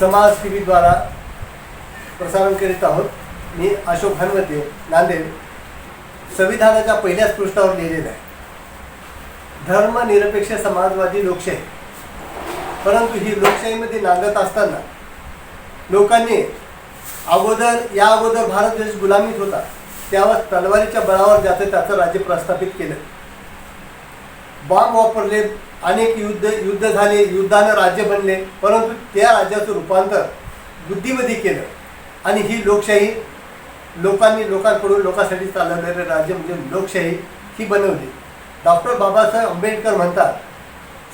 समाज टी व्हीद्वारा प्रसारण करीत आहोत. मी अशोक हनवते नांदेड. संविधानाच्या पहिल्याच पृष्ठावर लिहिलेलं आहे. धर्मनिरपेक्ष समाजवादी लोकशाही. परंतु ही लोकशाहीमध्ये नांदत असताना लोकांनी अगोदर या अगोदर भारत देश गुलामीत होता. त्यावर तलवारीच्या बळावर ज्याचं त्याचं राज्य प्रस्थापित केलं. बॉम्ब वापरले अनेक युद्ध युद्ध झाले युद्धानं राज्य बनले परंतु त्या राज्याचं रूपांतर बुद्धीमध्ये केलं. आणि ही लोकशाही लोकांनी लोकांकडून लोकांसाठी चालवलेलं राज्य म्हणजे लोकशाही ही बनवली. डॉक्टर बाबासाहेब आंबेडकर म्हणतात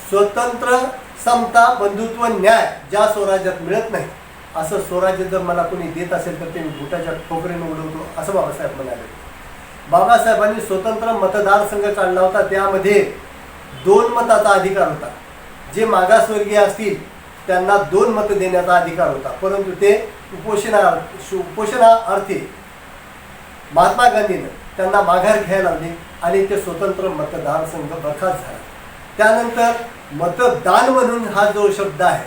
स्वतंत्र समता बंधुत्व न्याय ज्या स्वराज्यात मिळत नाही असं स्वराज्य जर मला कोणी देत असेल तर ते मी बुटाच्या ठोकरीने उडवतो असं बाबासाहेब म्हणाले. बाबासाहेबांनी स्वतंत्र मतदारसंघ काढला होता त्यामध्ये दोन मताचा अधिकार होता. जे मागासवर्गीय असतील त्यांना दोन मतं देण्याचा अधिकार होता. परंतु ते उपोषणा उपोषणाअर्थी महात्मा गांधीनं त्यांना माघार घ्यायला लागले आणि ते स्वतंत्र मतदारसंघ बरखास्त झाला. त्यानंतर मतदान म्हणून हा जो शब्द आहे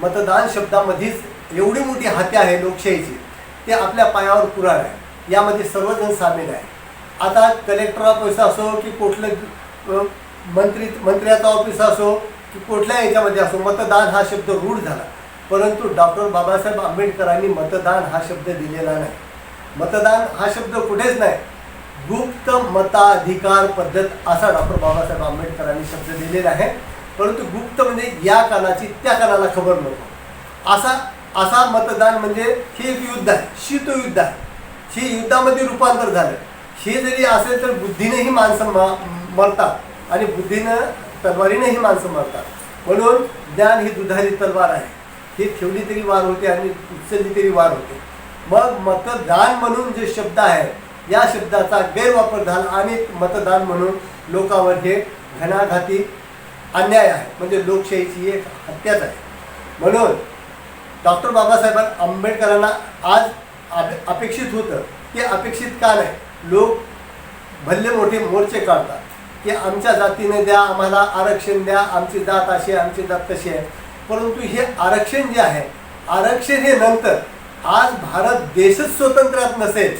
मतदान शब्दामध्येच एवढी मोठी हाती आहे लोकशाहीची ते आपल्या पायावर पुराण आहे. यामध्ये सर्वजण सामील आहे. आता कलेक्टर ऑफिस असो की कुठलं मंत्री मंत्र्याचा ऑफिस असो की कुठल्या याच्यामध्ये असो मतदान हा शब्द रूढ झाला. परंतु डॉक्टर बाबासाहेब आंबेडकरांनी मतदान हा शब्द दिलेला नाही. मतदान हा शब्द कुठेच नाही. गुप्त मताधिकार पद्धत असा डॉक्टर बाबासाहेब आंबेडकरांनी शब्द दिलेला आहे. परंतु गुप्त म्हणजे या कानाची त्या कानाला खबर नको असा असा मतदान म्हणजे हे एक युद्ध आहे शीतयुद्ध आहे. हे युद्धामध्ये रूपांतर झालं. हे जरी असेल तर बुद्धीनेही माणसं म मरतात. आणि बुद्धीनं तलवारीनेही माणसं मारतात. म्हणून ज्ञान ही दुधारी तलवार आहे. ही ठेवली तरी वार होते आणि उचलली तरी वार होते. मग मतदान म्हणून जे शब्द आहे या शब्दाचा गैरवापर झाला आणि मतदान म्हणून लोकांवर हे घणाघाती अन्याय आहे. म्हणजे लोकशाहीची एक हत्याच आहे. म्हणून डॉक्टर बाबासाहेब आंबेडकरांना आज अपेक्षित होतं ते अपेक्षित का नाही लोक भल्ले मोठे मोर्चे काढतात. की आमच्या जातीने द्या आम्हाला आरक्षण द्या आमची जात अशी आहे आमची जात तशी आहे. परंतु हे आरक्षण जे आहे आरक्षण हे नंतर आज भारत देशच स्वतंत्रात नसेल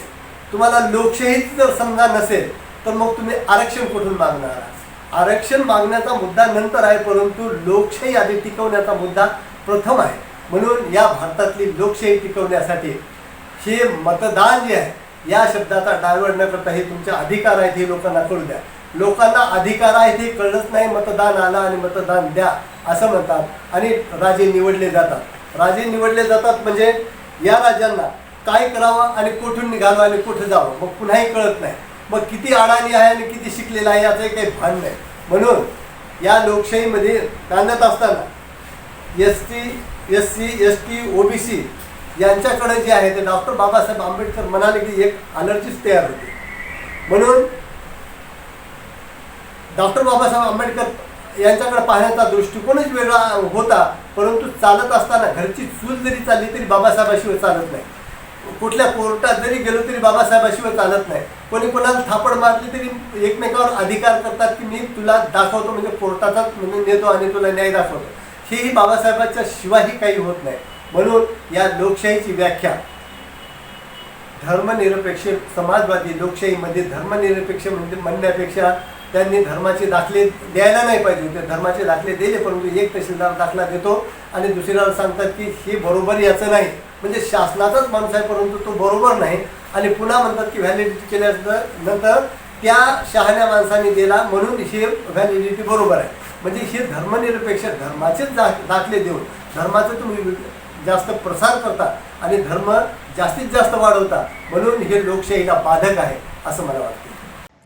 तुम्हाला लोकशाहीच जर समजा नसेल तर मग तुम्ही आरक्षण कुठून मागणार आहात? आरक्षण मागण्याचा मुद्दा नंतर आहे परंतु लोकशाही आधी टिकवण्याचा मुद्दा प्रथम आहे. म्हणून या भारतातली लोकशाही टिकवण्यासाठी हे मतदान जे आहे या शब्दाचा डायवर्ट न करता हे तुमचे अधिकार आहेत हे लोकांना कळू द्या. लोकांना अधिकार आहेत हे कळलंच नाही मतदान आला आणि मतदान द्या असं म्हणतात. आणि राजे निवडले जातात. राजे निवडले जातात म्हणजे या राज्यांना काय करावं आणि कुठून निघावं आणि कुठं जावं मग पुन्हाही कळत नाही. मग किती अडाणी आहे आणि किती शिकलेला आहे याचंही काही भान नाही. म्हणून या लोकशाहीमध्ये कांदत असताना S T S C S T OBC यांच्याकडे जे आहे ते डॉक्टर बाबासाहेब आंबेडकर म्हणाले की एक अलर्जीच तयार होते. म्हणून डॉक्टर बाबासाहेब आंबेडकर यांच्याकडे पाहण्याचा दृष्टिकोनच वेगळा होता परंतु चालत असताना घरची चूल जरी चालली तरी बाबासाहेबाशिवाय चालत नाही. कुठल्या कोर्टात जरी गेलो तरी बाबासाहेबाशिवाय चालत नाही. कोणी कोणाला थापड मारली तरी एकमेकावर अधिकार करतात की मी तुला दाखवतो म्हणजे कोर्टाचाच म्हणजे नेतो आणि तुला न्याय दाखवतो. हेही बाबासाहेबांच्या शिवायही काही होत नाही. म्हणून या लोकशाहीची व्याख्या. धर्मनिरपेक्ष समाजवादी लोकशाहीमध्ये धर्मनिरपेक्ष म्हणजे म्हणण्यापेक्षा त्यांनी धर्माचे दाखले द्यायला नाही पाहिजे होते. धर्माचे दाखले दिले परंतु एक तहसीलदार दाखला देतो आणि दुसऱ्याला सांगतात की हे बरोबर याचं नाही. म्हणजे शासनाचाच माणूस आहे परंतु तो बरोबर नाही. आणि पुन्हा म्हणतात की व्हॅलिडिटी केल्यानंतर नंतर त्या शहाण्या माणसाने दिला म्हणून हे व्हॅलिडिटी बरोबर आहे. म्हणजे हे धर्मनिरपेक्ष धर्माचेच दा दाखले देऊन धर्माचं तुम्ही जास्त प्रसार करता आणि धर्म जास्तीत जास्त वाढवता म्हणून हे लोकशाहीला बाधक आहे असं मला वाटतं.